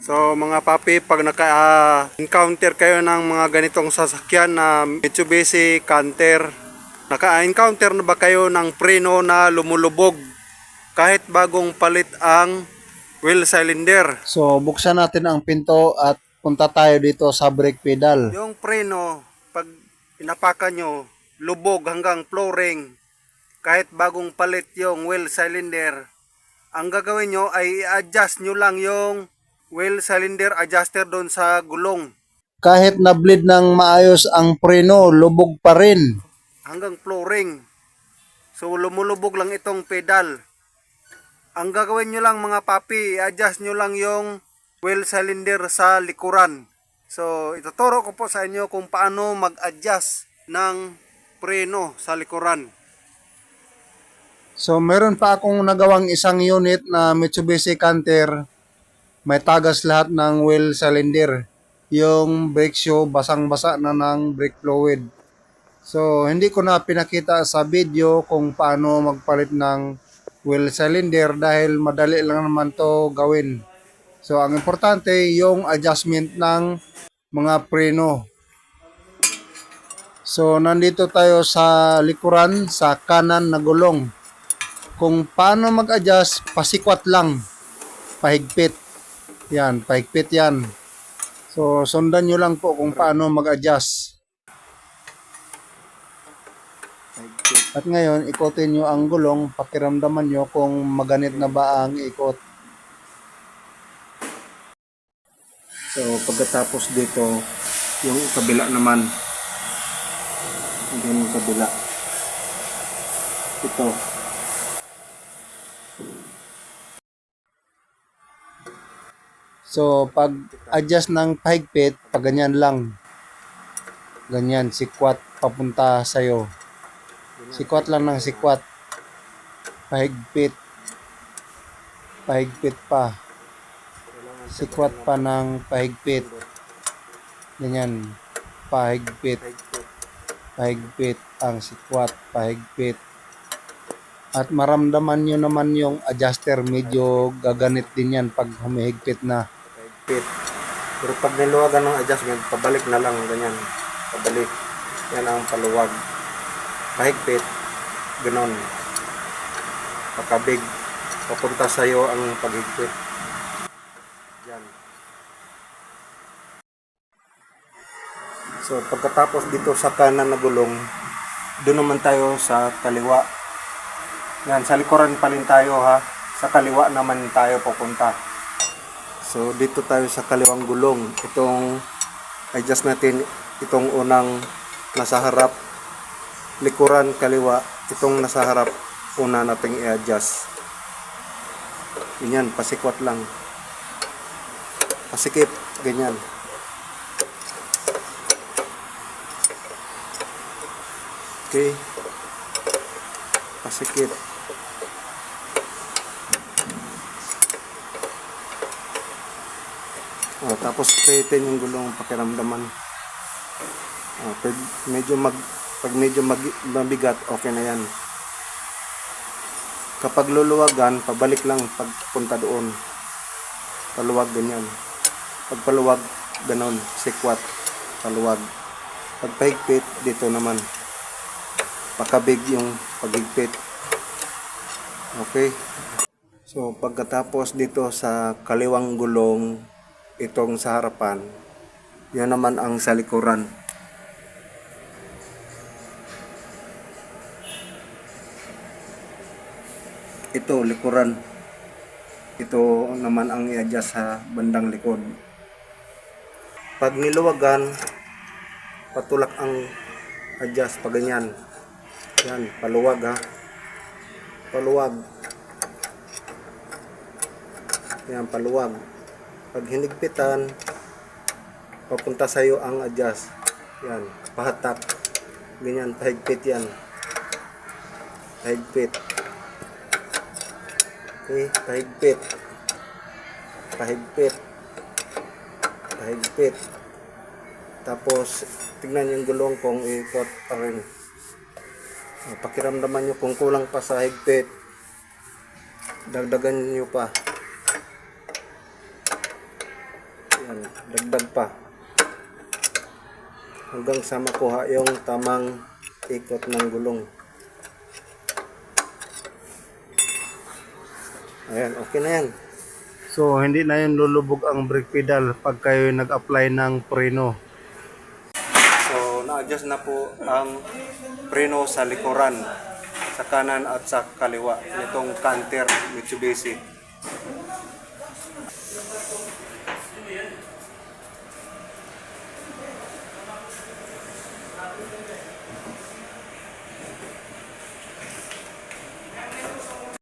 So mga papi, pag naka-encounter kayo ng mga ganitong sasakyan na Mitsubishi Canter, naka-encounter na ba kayo ng preno na lumulubog kahit bagong palit ang wheel cylinder? So, buksan natin ang pinto at punta tayo dito sa brake pedal. Yung preno, pag inapakan nyo, lubog hanggang flooring, kahit bagong palit yung wheel cylinder, ang gagawin nyo ay i-adjust nyo lang yung wheel cylinder adjuster doon sa gulong Kahit na-bleed ng maayos ang preno, lubog pa rin. hanggang flooring. So lumulubog lang itong pedal. Ang gagawin nyo lang mga papi, i-adjust nyo lang yung wheel cylinder sa likuran. So ituturo ko po sa inyo kung paano mag-adjust ng preno sa likuran. So, meron pa akong nagawang isang unit na Mitsubishi Canter. May tagas lahat ng wheel cylinder. Yung brake shoe, basang-basa na ng brake fluid. So, hindi ko na pinakita sa video kung paano magpalit ng wheel cylinder dahil madali lang naman to gawin. So, ang importante yung adjustment ng mga preno. So, nandito tayo sa likuran, sa kanan na gulong. Kung paano mag-adjust, pasikwat lang. Pahigpit. Yan, pahigpit yan. So, sundan nyo lang po kung paano mag-adjust. At ngayon, ikotin nyo ang gulong, pakiramdaman nyo kung maganit na ba ang ikot. So pagkatapos dito, yung kabila naman. Yung kabila. Ito. So, pag adjust ng pahigpit, pag ganyan lang. Ganyan, sikwat papunta sa'yo. Sikwat lang ng sikwat. Pahigpit. Pahigpit pa. Sikwat pa ng pahigpit. Ganyan. Pahigpit. Pahigpit ang sikwat. Pahigpit. At maramdaman nyo naman yung adjuster medyo gaganit din yan pag humihigpit na. Pit. Pero pag niluwagan ng adjustment, pabalik na lang ganyan. Pabalik. Yan ang paluwag. Pahigpit. Ganon. Pakabig. Papunta sa'yo ang paghigpit. Yan. So pagkatapos dito sa kanan na gulong, doon naman tayo sa kaliwa. Yan, sa likuran pa rin tayo ha. Sa kaliwa naman tayo pupunta. So dito tayo sa kaliwang gulong. Itong adjust natin itong unang nasa harap likuran kaliwa. Itong nasa harap una nating i-adjust. Ganyan, pasikwat lang. Pasikip, ganyan. Okay. Pasikip. Oh, tapos straighten yung gulong pakiramdaman. Oh, pag medyo mag pag medyo mag, mabigat, okay na yan. Kapag luluwagan, pabalik lang pagpunta doon. Paluwag ganyan. Pag paluwag, ganon, sikwat, paluwag. Pag pahigpit, dito naman. Pakabig yung paghigpit. Okay. So, pagkatapos dito sa kaliwang gulong, itong sa harapan, yan naman ang sa likuran. Ito, likuran. Ito naman ang i-adjust sa bandang likod. Pag niluwagan, patulak ang adjust pag ganyan. Yan, paluwag ha. Paluwag. Yan, paluwag. Pag hinigpitan, papunta sa iyo ang adjust. Yan, pahatak. Ganyan, pahigpit yan. Pahigpit. Okay, pahigpit. Pahigpit. Pahigpit. Tapos, tignan yung gulong kung ikot pa rin. Pakiramdaman nyo kung kulang pa sa higpit. Dagdagan nyo pa. Dagdag pa hanggang sa makuha yung tamang ikot ng gulong ayan okay na yan So, hindi na yun lulubog ang brake pedal pag kayo nag-apply ng preno. So, na-adjust na po ang preno sa likuran, sa kanan at sa kaliwa nitong Canter Mitsubishi.